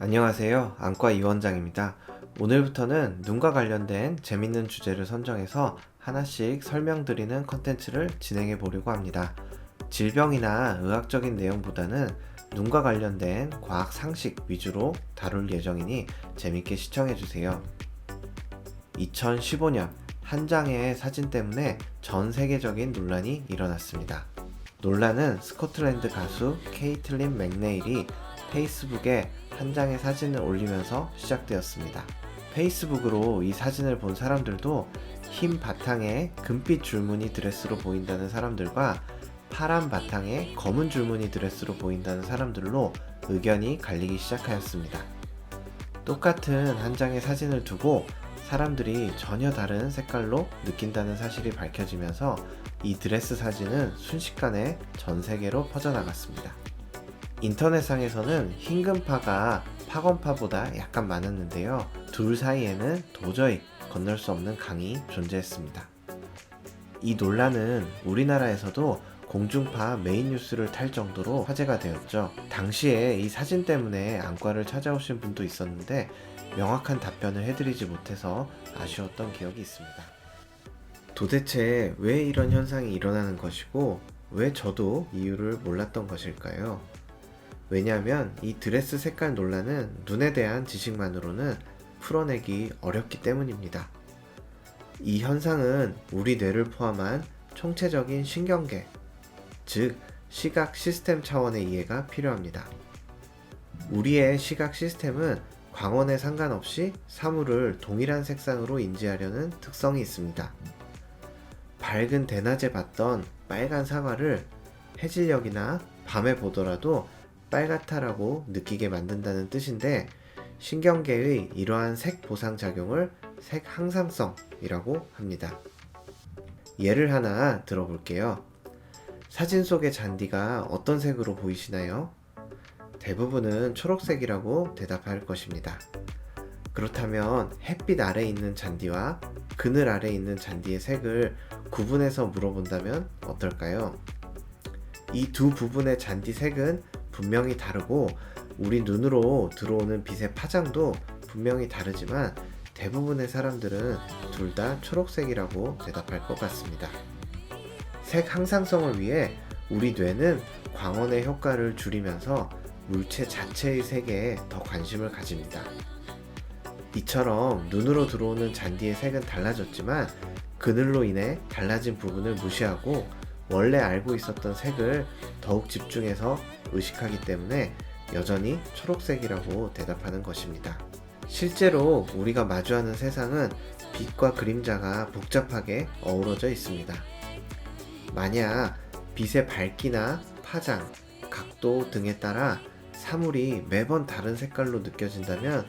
안녕하세요. 안과 이원장입니다. 오늘부터는 눈과 관련된 재밌는 주제를 선정해서 하나씩 설명드리는 컨텐츠를 진행해 보려고 합니다. 질병이나 의학적인 내용보다는 눈과 관련된 과학 상식 위주로 다룰 예정이니 재밌게 시청해 주세요. 2015년 한 장의 사진 때문에 전 세계적인 논란이 일어났습니다. 논란은 스코틀랜드 가수 케이틀린 맥네일이 페이스북에 한 장의 사진을 올리면서 시작되었습니다. 페이스북으로 이 사진을 본 사람들도 흰 바탕에 금빛 줄무늬 드레스로 보인다는 사람들과 파란 바탕에 검은 줄무늬 드레스로 보인다는 사람들로 의견이 갈리기 시작하였습니다. 똑같은 한 장의 사진을 두고 사람들이 전혀 다른 색깔로 느낀다는 사실이 밝혀지면서 이 드레스 사진은 순식간에 전 세계로 퍼져나갔습니다. 인터넷상에서는 흰금파가 파건파보다 약간 많았는데요. 둘 사이에는 도저히 건널 수 없는 강이 존재했습니다. 이 논란은 우리나라에서도 공중파 메인 뉴스를 탈 정도로 화제가 되었죠. 당시에 이 사진 때문에 안과를 찾아오신 분도 있었는데 명확한 답변을 해드리지 못해서 아쉬웠던 기억이 있습니다. 도대체 왜 이런 현상이 일어나는 것이고 왜 저도 이유를 몰랐던 것일까요? 왜냐하면 이 드레스 색깔 논란은 눈에 대한 지식만으로는 풀어내기 어렵기 때문입니다. 이 현상은 우리 뇌를 포함한 총체적인 신경계, 즉 시각 시스템 차원의 이해가 필요합니다. 우리의 시각 시스템은 광원에 상관없이 사물을 동일한 색상으로 인지하려는 특성이 있습니다. 밝은 대낮에 봤던 빨간 사과를 해질녘이나 밤에 보더라도 빨갛다라고 느끼게 만든다는 뜻인데 신경계의 이러한 색 보상 작용을 색 항상성이라고 합니다. 예를 하나 들어볼게요. 사진 속의 잔디가 어떤 색으로 보이시나요? 대부분은 초록색이라고 대답할 것입니다. 그렇다면 햇빛 아래 있는 잔디와 그늘 아래 있는 잔디의 색을 구분해서 물어본다면 어떨까요? 이 두 부분의 잔디 색은 분명히 다르고 우리 눈으로 들어오는 빛의 파장도 분명히 다르지만 대부분의 사람들은 둘 다 초록색이라고 대답할 것 같습니다. 색 항상성을 위해 우리 뇌는 광원의 효과를 줄이면서 물체 자체의 색에 더 관심을 가집니다. 이처럼 눈으로 들어오는 잔디의 색은 달라졌지만 그늘로 인해 달라진 부분을 무시하고 원래 알고 있었던 색을 더욱 집중해서 의식하기 때문에 여전히 초록색이라고 대답하는 것입니다. 실제로 우리가 마주하는 세상은 빛과 그림자가 복잡하게 어우러져 있습니다. 만약 빛의 밝기나 파장, 각도 등에 따라 사물이 매번 다른 색깔로 느껴진다면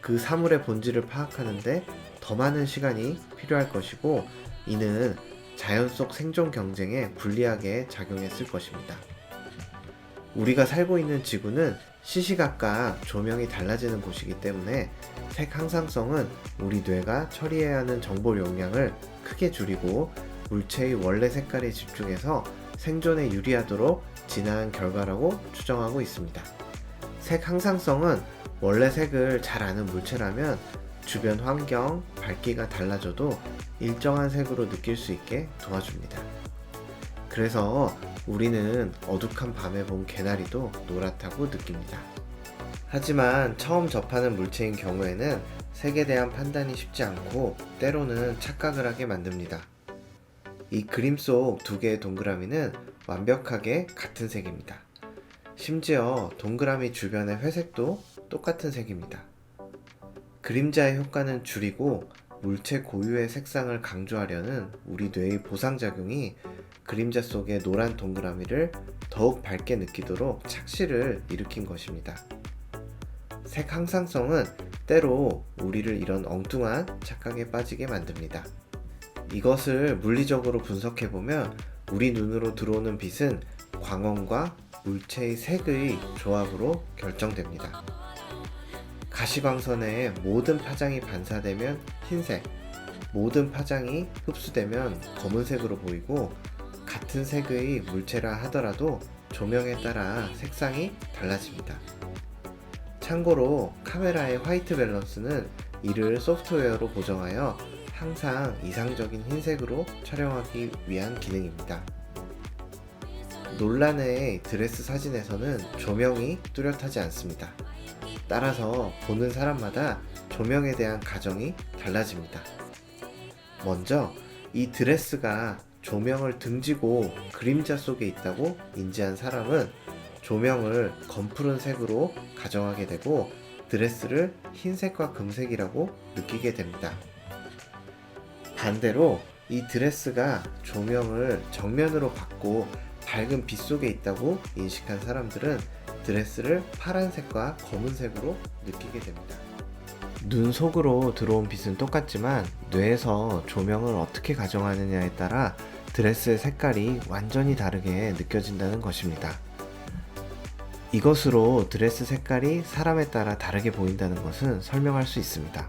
그 사물의 본질을 파악하는데 더 많은 시간이 필요할 것이고 이는 자연 속 생존 경쟁에 불리하게 작용했을 것입니다. 우리가 살고 있는 지구는 시시각각 조명이 달라지는 곳이기 때문에 색 항상성은 우리 뇌가 처리해야 하는 정보 용량을 크게 줄이고 물체의 원래 색깔에 집중해서 생존에 유리하도록 진화한 결과라고 추정하고 있습니다. 색 항상성은 원래 색을 잘 아는 물체라면 주변 환경, 밝기가 달라져도 일정한 색으로 느낄 수 있게 도와줍니다. 그래서 우리는 어둑한 밤에 본 개나리도 노랗다고 느낍니다. 하지만 처음 접하는 물체인 경우에는 색에 대한 판단이 쉽지 않고 때로는 착각을 하게 만듭니다. 이 그림 속 두 개의 동그라미는 완벽하게 같은 색입니다. 심지어 동그라미 주변의 회색도 똑같은 색입니다. 그림자의 효과는 줄이고 물체 고유의 색상을 강조하려는 우리 뇌의 보상작용이 그림자 속의 노란 동그라미를 더욱 밝게 느끼도록 착시를 일으킨 것입니다. 색 항상성은 때로 우리를 이런 엉뚱한 착각에 빠지게 만듭니다. 이것을 물리적으로 분석해보면 우리 눈으로 들어오는 빛은 광원과 물체의 색의 조합으로 결정됩니다. 가시광선에 모든 파장이 반사되면 흰색, 모든 파장이 흡수되면 검은색으로 보이고 같은 색의 물체라 하더라도 조명에 따라 색상이 달라집니다. 참고로 카메라의 화이트 밸런스는 이를 소프트웨어로 보정하여 항상 이상적인 흰색으로 촬영하기 위한 기능입니다. 논란의 드레스 사진에서는 조명이 뚜렷하지 않습니다. 따라서 보는 사람마다 조명에 대한 가정이 달라집니다. 먼저 이 드레스가 조명을 등지고 그림자 속에 있다고 인지한 사람은 조명을 검푸른 색으로 가정하게 되고 드레스를 흰색과 금색이라고 느끼게 됩니다. 반대로 이 드레스가 조명을 정면으로 받고 밝은 빛 속에 있다고 인식한 사람들은 드레스를 파란색과 검은색으로 느끼게 됩니다. 눈 속으로 들어온 빛은 똑같지만 뇌에서 조명을 어떻게 가정하느냐에 따라 드레스의 색깔이 완전히 다르게 느껴진다는 것입니다. 이것으로 드레스 색깔이 사람에 따라 다르게 보인다는 것은 설명할 수 있습니다.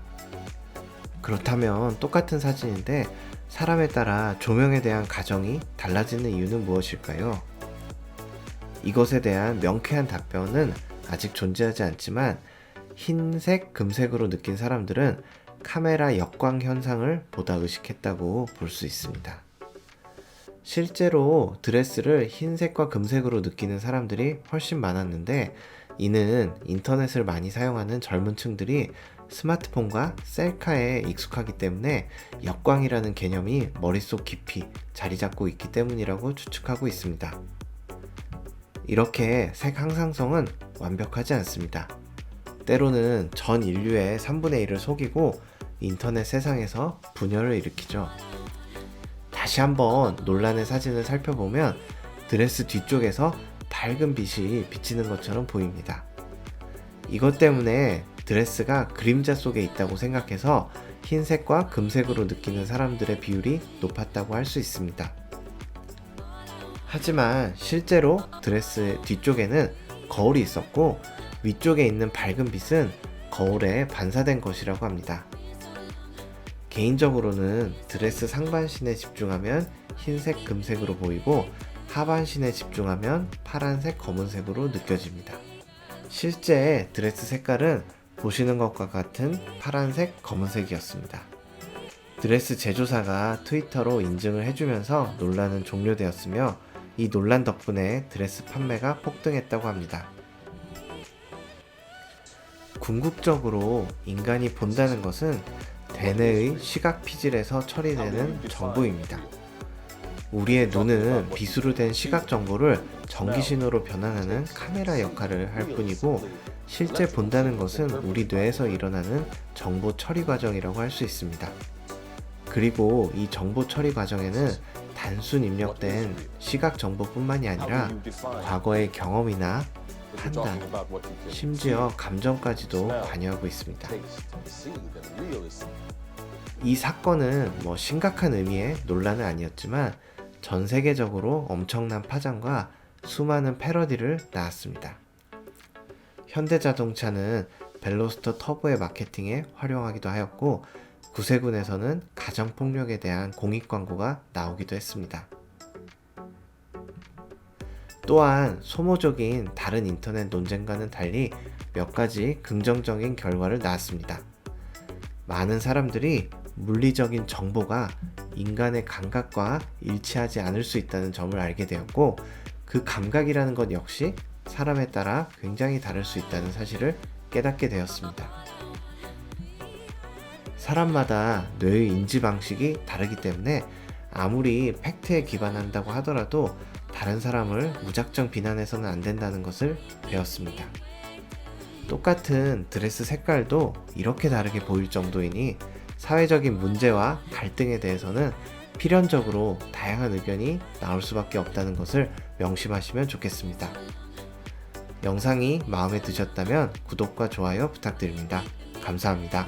그렇다면 똑같은 사진인데 사람에 따라 조명에 대한 가정이 달라지는 이유는 무엇일까요? 이것에 대한 명쾌한 답변은 아직 존재하지 않지만 흰색, 금색으로 느낀 사람들은 카메라 역광 현상을 보다 의식했다고 볼 수 있습니다. 실제로 드레스를 흰색과 금색으로 느끼는 사람들이 훨씬 많았는데 이는 인터넷을 많이 사용하는 젊은 층들이 스마트폰과 셀카에 익숙하기 때문에 역광이라는 개념이 머릿속 깊이 자리 잡고 있기 때문이라고 추측하고 있습니다. 이렇게 색 항상성은 완벽하지 않습니다. 때로는 전 인류의 3분의 1을 속이고 인터넷 세상에서 분열을 일으키죠. 다시 한번 논란의 사진을 살펴보면 드레스 뒤쪽에서 밝은 빛이 비치는 것처럼 보입니다. 이것 때문에 드레스가 그림자 속에 있다고 생각해서 흰색과 금색으로 느끼는 사람들의 비율이 높았다고 할 수 있습니다. 하지만 실제로 드레스 뒤쪽에는 거울이 있었고 위쪽에 있는 밝은 빛은 거울에 반사된 것이라고 합니다. 개인적으로는 드레스 상반신에 집중하면 흰색, 금색으로 보이고 하반신에 집중하면 파란색, 검은색으로 느껴집니다. 실제 드레스 색깔은 보시는 것과 같은 파란색, 검은색이었습니다. 드레스 제조사가 트위터로 인증을 해주면서 논란은 종료되었으며 이 논란 덕분에 드레스 판매가 폭등했다고 합니다. 궁극적으로 인간이 본다는 것은 대뇌의 시각 피질에서 처리되는 정보입니다. 우리의 눈은 빛으로 된 시각 정보를 전기 신호로 변환하는 카메라 역할을 할 뿐이고 실제 본다는 것은 우리 뇌에서 일어나는 정보 처리 과정이라고 할 수 있습니다. 그리고 이 정보 처리 과정에는 단순 입력된 시각 정보뿐만이 아니라 과거의 경험이나 판단, 심지어 감정까지도 관여하고 있습니다. 이 사건은 뭐 심각한 의미의 논란은 아니었지만 전 세계적으로 엄청난 파장과 수많은 패러디를 낳았습니다. 현대자동차는 벨로스터 터보의 마케팅에 활용하기도 하였고 구세군에서는 가정폭력에 대한 공익 광고가 나오기도 했습니다. 또한 소모적인 다른 인터넷 논쟁과는 달리 몇 가지 긍정적인 결과를 낳았습니다. 많은 사람들이 물리적인 정보가 인간의 감각과 일치하지 않을 수 있다는 점을 알게 되었고 그 감각이라는 것 역시 사람에 따라 굉장히 다를 수 있다는 사실을 깨닫게 되었습니다. 사람마다 뇌의 인지 방식이 다르기 때문에 아무리 팩트에 기반한다고 하더라도 다른 사람을 무작정 비난해서는 안 된다는 것을 배웠습니다. 똑같은 드레스 색깔도 이렇게 다르게 보일 정도이니 사회적인 문제와 갈등에 대해서는 필연적으로 다양한 의견이 나올 수밖에 없다는 것을 명심하시면 좋겠습니다. 영상이 마음에 드셨다면 구독과 좋아요 부탁드립니다. 감사합니다.